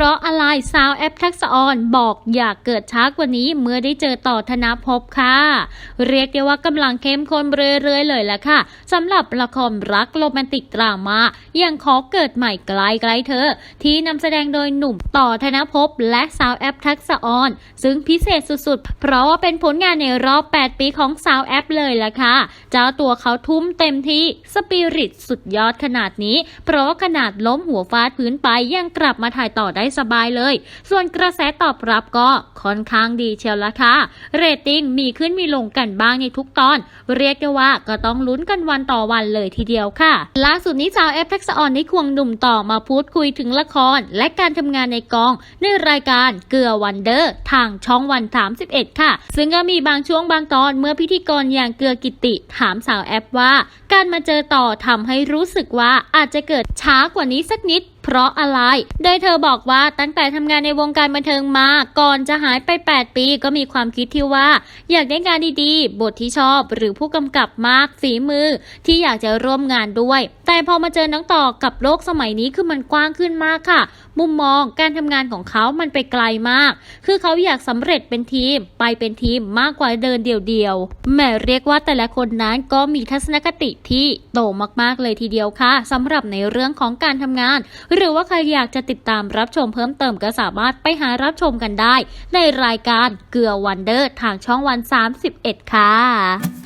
พราะอะไรสาวแอปทักษออนบอกอยากเกิดช้ากว่านี้เมื่อได้เจอต่อธนภพค่ะ เรียกได้ว่ากำลังเข้มข้นเรื่อยๆเลยแหละค่ะสำหรับละครรักโรแมนติกดราม่าอย่างขอเกิดใหม่ไกลไกลๆเธอ ที่นำแสดงโดยหนุ่มต่อธนภพและสาวแอปทักษออนซึ่งพิเศษสุดๆ เพราะว่าเป็นผลงานในรอบ 8 ปีของสาวแอปเลยละค่ะเจ้าตัวเขาทุ่มเต็มที่สปิริตสุดยอดขนาดนี้ เพราะขนาดล้มหัวฟาดพื้นไปยังกลับมาถ่ายต่อได้สบายเลย ส่วนกระแสตอบรับก็ค่อนข้างดีเชียวละค่ะ เรตติ้งมีขึ้นมีลงกันบ้างในทุกตอน เรียกได้ว่าก็ต้องลุ้นกันวันต่อวันเลยทีเดียวค่ะ ล่าสุดนี้สาวแอปทักษะออนได้ควงหนุ่มต่อมาพูดคุยถึงละคร และการทำงานในกองในรายการเกลือวันเดอร์ ทางช่องวัน 31 ค่ะ ซึ่งก็มีบางช่วงบางตอนเมื่อพิธีกรอย่างเกลือกิติ ถามสาวแอปว่า การมาเจอต่อทำให้รู้สึกว่าอาจจะเกิดช้ากว่านี้สักนิด เพราะอะไร โดยเธอบอกว่าตั้งแต่ทำงานในวงการบันเทิงมา ก่อนจะหายไป 8 ปีก็มีความคิดที่ว่า อยากได้งานดีๆ บทที่ชอบหรือผู้กำกับมากฝีมือที่อยากจะร่วมงานด้วย แต่พอมาเจอน้องต่อกับโลกสมัยนี้คือมันกว้างขึ้นมากค่ะ มุมมองการทำงานของเขามันไปไกลมาก คือเขาอยากสำเร็จเป็นทีม ไปเป็นทีมมากกว่าเดินเดียวๆแหมเรียกว่าแต่ละคนนั้นก็มีทัศนคติที่โตมากๆเลยทีเดียวค่ะสำหรับในเรื่องของการทำงาน หรือว่าใครอยากจะติดตามรับชมเพิ่มเติมก็สามารถไปหารับชมกันได้ ในรายการเกลือวันเดอร์ทางช่องวัน 31 ค่ะ